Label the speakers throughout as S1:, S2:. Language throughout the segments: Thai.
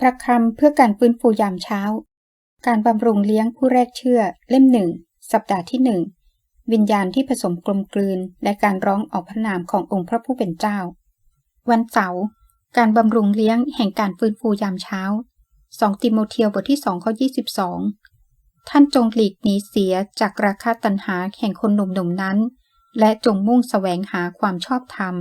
S1: พระคำเพื่อการฟื้นฟูยามเช้า การบำรุงเลี้ยงผู้แรกเชื่อ เล่มหนึ่ง สัปดาห์ที่หนึ่ง วิญญาณที่ผสมกลมกลืน และการร้องออกพระนามขององค์พระผู้เป็นเจ้า วันเสาร์ การบำรุงเลี้ยงแห่งการฟื้นฟูยามเช้า 2 ติโมเทีวบทที่2ข้อ22 ท่านจงหลีกหนีเสียจากราคาตัณหาแห่งคนหนุ่มๆนั้น และจงมุ่งแสวงหาความชอบธรรม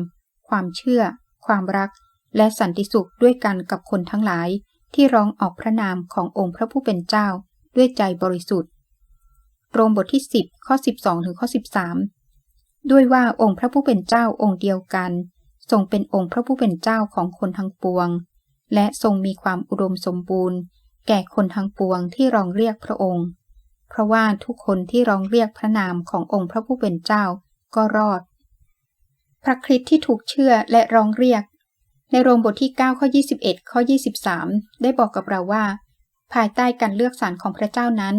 S1: ความเชื่อ ความรัก และสันติสุขด้วยกันกับคนทั้งหลาย ที่ร้องออกพระนามขององค์พระผู้เป็นเจ้า ด้วยใจบริสุทธิ์ โรมบทที่ 10 ข้อ 12 ถึงข้อ 13 ด้วยว่าองค์พระผู้เป็นเจ้าองค์เดียวกัน ทรงเป็นองค์พระผู้เป็นเจ้าของคนทั้งปวง และทรงมีความอุดมสมบูรณ์ แก่คนทั้งปวงที่ร้องเรียกพระองค์ เพราะว่าทุกคนที่ร้องเรียกพระนามขององค์พระผู้เป็นเจ้าก็รอดพระคริสต์ที่ถูกเชื่อและร้องเรียก ในโรมบทที่ 9 ข้อ 21 ข้อ 23 ได้บอกกับเราว่า ภายใต้การเลือกสรรของพระเจ้านั้น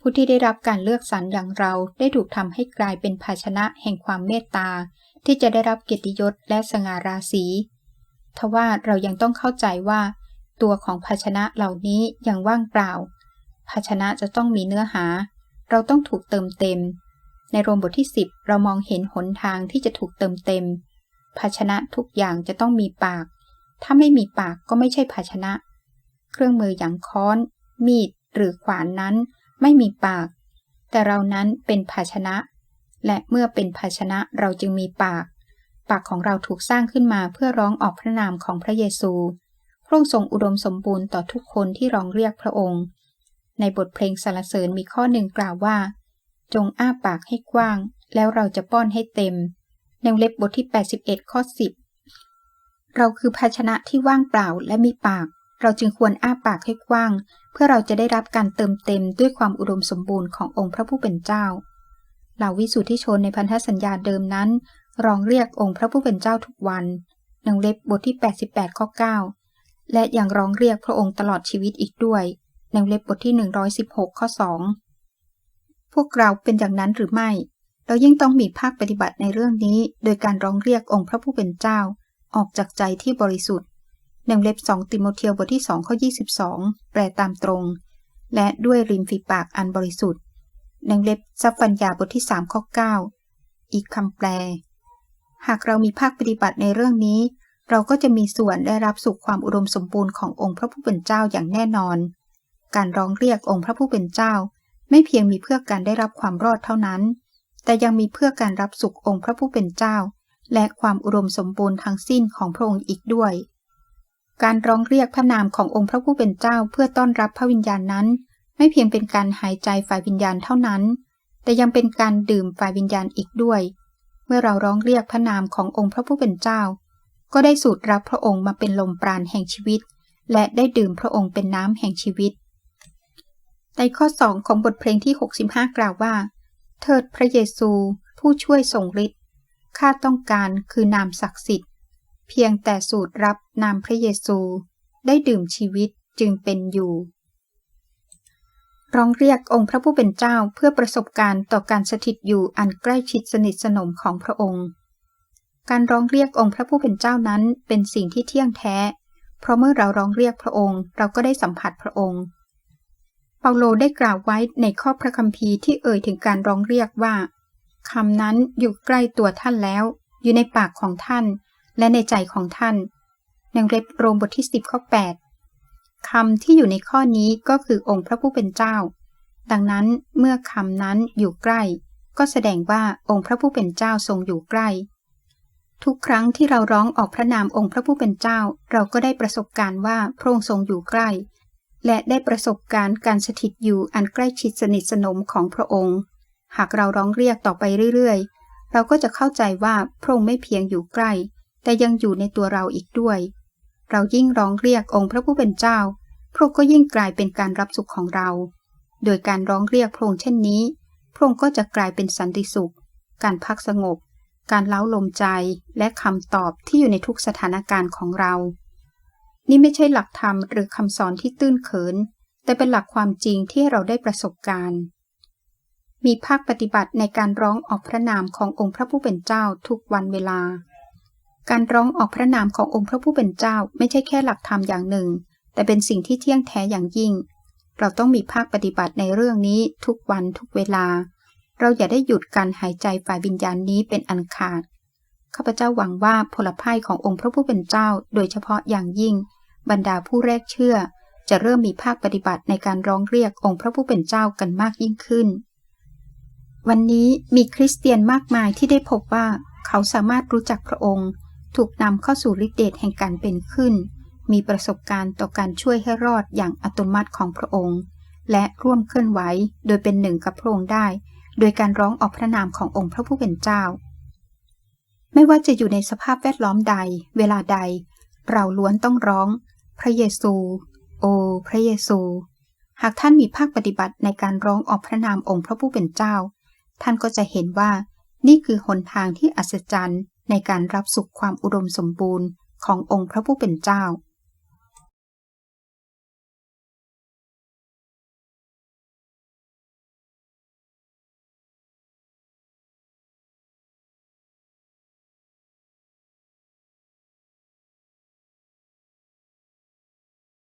S1: ผู้ที่ได้รับการเลือกสรรอย่างเราได้ถูกทำให้กลายเป็นภาชนะแห่งความเมตตา ที่จะได้รับเกียรติยศและสง่าราศีทว่าเรายังต้องเข้าใจว่า ตัวของภาชนะเหล่านี้ยังว่างเปล่า ภาชนะจะต้องมีเนื้อหา เราต้องถูกเติมเต็ม ในโรมบทที่ 10 เรามองเห็นหนทางที่จะถูกเติมเต็ม ภาชนะทุกอย่างจะต้องมีปาก ถ้าไม่มีปากก็ไม่ใช่ภาชนะ เครื่องมืออย่างค้อน มีด หรือขวานนั้น ไม่มีปาก แต่เรานั้นเป็นภาชนะ และเมื่อเป็นภาชนะเราจึงมีปาก ปากของเราถูกสร้างขึ้นมาเพื่อร้องออกพระนามของพระเยซู พระองค์ทรงอุดมสมบูรณ์ต่อทุกคนที่ร้องเรียกพระองค์ ในบทเพลงสรรเสริญมีข้อหนึ่งกล่าวว่า จงอ้าปากให้กว้าง แล้วเราจะป้อนให้เต็ม ในเล็บบทที่ 81 ข้อ 10 เราคือภาชนะที่ว่างเปล่าและมีปาก เราจึงควรอ้าปากให้กว้าง เพื่อเราจะได้รับการเติมเต็มด้วยความอุดมสมบูรณ์ขององค์พระผู้เป็นเจ้า เหล่าวิสุทธิชนในพันธสัญญาเดิมนั้นร้องเรียกองค์พระผู้เป็นเจ้าทุกวันหนังเล็บบทที่ 88 ข้อ 9 และยังร้องเรียกพระองค์ตลอดชีวิตอีกด้วยหนังเล็บบทที่ 116 ข้อ 2 พวกเราเป็นอย่างนั้นหรือไม่ เรายิ่งต้องมีภาคปฏิบัติในเรื่องนี้ โดยการร้องเรียกองค์พระผู้เป็นเจ้า ออกจากใจที่บริสุทธิ์หนังเล็บ2ติโมเทีวบทที่2ข้อ22 แปลตามตรง และด้วยริมฝีปากอันบริสุทธิ์หนังเล็บซับฟัญญาบทที่3ข้อ9อีกคำแปล หากเรามีภาคปฏิบัติในเรื่องนี้ เราก็จะมีส่วนได้รับสุขความอุดมสมบูรณ์ขององค์พระผู้เป็นเจ้าอย่างแน่นอน การร้องเรียกองค์พระผู้เป็นเจ้า ไม่เพียงมีเพื่อการได้รับความรอดเท่านั้น แต่ยังมีเพื่อการรับสุของค์พระผู้เป็นเจ้า และความอุดมสมบูรณ์ทั้งสิ้นของพระองค์อีกด้วย การร้องเรียกพระนามขององค์พระผู้เป็นเจ้าเพื่อต้อนรับพระวิญญาณนั้น ไม่เพียงเป็นการหายใจฝ่ายวิญญาณเท่านั้น แต่ยังเป็นการดื่มฝ่ายวิญญาณอีกด้วย เมื่อเราร้องเรียกพระนามขององค์พระผู้เป็นเจ้า ก็ได้สูดรับพระองค์มาเป็นลมปราณแห่งชีวิต และได้ดื่มพระองค์เป็นน้ำแห่งชีวิตในข้อสองของบทเพลงที่ 65 กล่าวว่า เทิดพระเยซู ผู้ช่วยทรงฤทธิ์ข้าต้องการคือนามศักดิ์สิทธิ์ เพียงแต่สูดรับนามพระเยซู ได้ดื่มชีวิตจึงเป็นอยู่ ร้องเรียกองค์พระผู้เป็นเจ้าเพื่อประสบการณ์ต่อการสถิตอยู่อันใกล้ชิดสนิทสนมของพระองค์ การร้องเรียกองค์พระผู้เป็นเจ้านั้นเป็นสิ่งที่เที่ยงแท้ เพราะเมื่อเราร้องเรียกพระองค์ เราก็ได้สัมผัสพระองค์ เปาโลได้กล่าวไว้ในข้อพระคัมภีร์ที่เอ่ยถึงการร้องเรียกว่าคำนั้นอยู่ใกล้ตัวท่านแล้ว อยู่ในปากของท่าน และในใจของท่านในเล็บโรมบทที่ 10 ข้อ 8คำที่อยู่ในข้อนี้ก็คือองค์พระผู้เป็นเจ้า ดังนั้นเมื่อคำนั้นอยู่ใกล้ ก็แสดงว่าองค์พระผู้เป็นเจ้าทรงอยู่ใกล้ ทุกครั้งที่เราร้องออกพระนามองค์พระผู้เป็นเจ้า เราก็ได้ประสบการณ์ว่าพระองค์ทรงอยู่ใกล้ และได้ประสบการณ์การสถิตอยู่อันใกล้ชิดสนิทสนมของพระองค์ หากเราร้องเรียกต่อไปเรื่อยๆ เราก็จะเข้าใจว่าพระองค์ไม่เพียงอยู่ใกล้ แต่ยังอยู่ในตัวเราอีกด้วย เรายิ่งร้องเรียกองค์พระผู้เป็นเจ้า พระองค์ก็ยิ่งกลายเป็นการรับสุขของเรา โดยการร้องเรียกพระองค์เช่นนี้ พระองค์ก็จะกลายเป็นสันติสุข การพักสงบ การเล้าลมใจ และคำตอบที่อยู่ในทุกสถานการณ์ของเรา นี่ไม่ใช่หลักธรรมหรือคำสอนที่ตื้นเขิน แต่เป็นหลักความจริงที่เราได้ประสบการณ์ มีภาคปฏิบัติในการร้องออกพระนามขององค์พระผู้เป็นเจ้าทุกวันเวลา การร้องออกพระนามขององค์พระผู้เป็นเจ้า ไม่ใช่แค่หลักธรรมอย่างหนึ่ง แต่เป็นสิ่งที่เที่ยงแท้อย่างยิ่ง เราต้องมีภาคปฏิบัติในเรื่องนี้ทุกวันทุกเวลา เราอย่าได้หยุดการหายใจฝ่ายวิญญาณนี้เป็นอันขาดข้าพเจ้าหวังว่าผลภัยขององค์พระผู้เป็นเจ้า โดยเฉพาะอย่างยิ่ง บรรดาผู้แรกเชื่อ จะเริ่มมีภาคปฏิบัติในการร้องเรียกองค์พระผู้เป็นเจ้ากันมากยิ่งขึ้น วันนี้มีคริสเตียนมากมายที่ได้พบว่าเขาสามารถรู้จักพระองค์ ถูกนำเข้าสู่ฤทธิเดชแห่งการเป็นขึ้น มีประสบการณ์ต่อการช่วยให้รอดอย่างอัตโนมัติของพระองค์ และร่วมเคลื่อนไหวโดยเป็นหนึ่งกับพระองค์ได้ โดยการร้องออกพระนามขององค์พระผู้เป็นเจ้า ไม่ว่าจะอยู่ในสภาพแวดล้อมใด เวลาใด เราล้วนต้องร้อง พระเยซู โอ พระเยซู หากท่านมีภาคปฏิบัติในการร้องออกพระนามองค์พระผู้เป็นเจ้า ท่านก็จะเห็นว่านี่คือหนทางที่อัศจรรย์ในการรับสุขความอุดมสมบูรณ์ขององค์พระผู้เป็นเจ้า